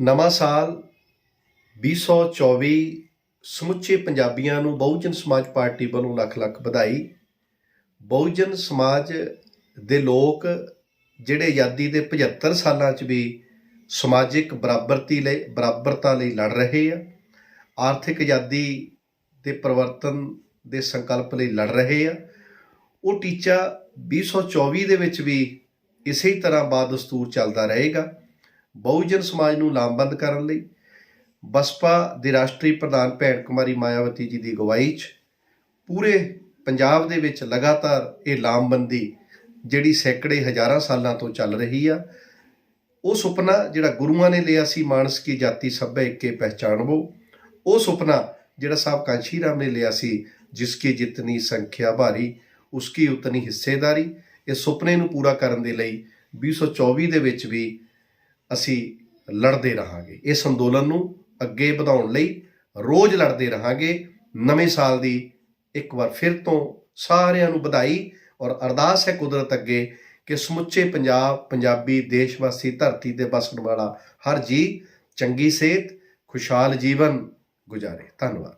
ਨਵਾਂ ਸਾਲ 2024 ਸਮੁੱਚੇ ਪੰਜਾਬੀਆਂ ਨੂੰ ਬਹੁਜਨ ਸਮਾਜ ਪਾਰਟੀ ਵੱਲੋਂ ਲੱਖ ਲੱਖ ਵਧਾਈ। ਬਹੁਜਨ ਸਮਾਜ ਦੇ ਲੋਕ ਜਿਹੜੇ ਆਜ਼ਾਦੀ ਦੇ 75 ਸਾਲਾਂ 'ਚ ਵੀ ਸਮਾਜਿਕ ਬਰਾਬਰਤੀ ਲਈ, ਬਰਾਬਰਤਾ ਲਈ ਲੜ ਰਹੇ ਆ, ਆਰਥਿਕ ਆਜ਼ਾਦੀ ਦੇ ਪਰਿਵਰਤਨ ਦੇ ਸੰਕਲਪ ਲਈ ਲੜ ਰਹੇ ਆ। ਉਹ ਟੀਚਾ 2024 ਦੇ ਵਿੱਚ ਵੀ ਇਸੇ ਹੀ ਤਰ੍ਹਾਂ ਬਾਦਸਤੂਰ ਚੱਲਦਾ ਰਹੇਗਾ। ਬਹੁਜਨ ਸਮਾਜ ਨੂੰ ਲਾਮਬੰਦ ਕਰਨ ਲਈ ਬਸਪਾ ਦੇ ਰਾਸ਼ਟਰੀ ਪ੍ਰਧਾਨ ਭੈਣ ਕੁਮਾਰੀ ਮਾਇਆਵਤੀ ਜੀ ਦੀ ਅਗਵਾਈ 'ਚ ਪੂਰੇ ਪੰਜਾਬ ਦੇ ਵਿੱਚ ਲਗਾਤਾਰ ਇਹ ਲਾਮਬੰਦੀ ਜਿਹੜੀ ਸੈਂਕੜੇ ਹਜ਼ਾਰਾਂ ਸਾਲਾਂ ਤੋਂ ਚੱਲ ਰਹੀ ਆ, ਉਹ ਸੁਪਨਾ ਜਿਹੜਾ ਗੁਰੂਆਂ ਨੇ ਲਿਆ ਸੀ ਮਾਨਸ ਕੀ ਜਾਤੀ ਸਭੈ ਇੱਕੇ ਪਹਿਚਾਨਵੋ ਉਹ ਸੁਪਨਾ ਜਿਹੜਾ ਸਾਹਿਬ ਕਾਂਸ਼ੀ ਰਾਮ ਨੇ ਲਿਆ ਸੀ, ਜਿਸ ਕੀ ਜਿਤਨੀ ਸੰਖਿਆ ਭਾਰੀ, ਉਸਕੀ ਉਤਨੀ ਹਿੱਸੇਦਾਰੀ ਇਹ ਸੁਪਨੇ ਨੂੰ ਪੂਰਾ ਕਰਨ ਦੇ ਲਈ 2024 ਦੇ ਵਿੱਚ ਵੀ ਅਸੀਂ ਲੜਦੇ ਰਹਾਂਗੇ। ਇਸ ਅੰਦੋਲਨ ਨੂੰ ਅੱਗੇ ਵਧਾਉਣ ਲਈ ਰੋਜ਼ ਲੜਦੇ ਰਹਾਂਗੇ। ਨਵੇਂ ਸਾਲ ਦੀ ਇੱਕ ਵਾਰ ਫਿਰ ਤੋਂ ਸਾਰਿਆਂ ਨੂੰ ਵਧਾਈ ਔਰ ਅਰਦਾਸ ਹੈ ਕੁਦਰਤ ਅੱਗੇ ਕਿ ਸਮੁੱਚੇ ਪੰਜਾਬ, ਪੰਜਾਬੀ ਦੇਸ਼ ਵਾਸੀ ਧਰਤੀ ਤੇ ਵਸਣ ਵਾਲਾ ਹਰ ਜੀ ਚੰਗੀ ਸਿਹਤ, ਖੁਸ਼ਹਾਲ ਜੀਵਨ ਗੁਜ਼ਾਰੇ। ਧੰਨਵਾਦ।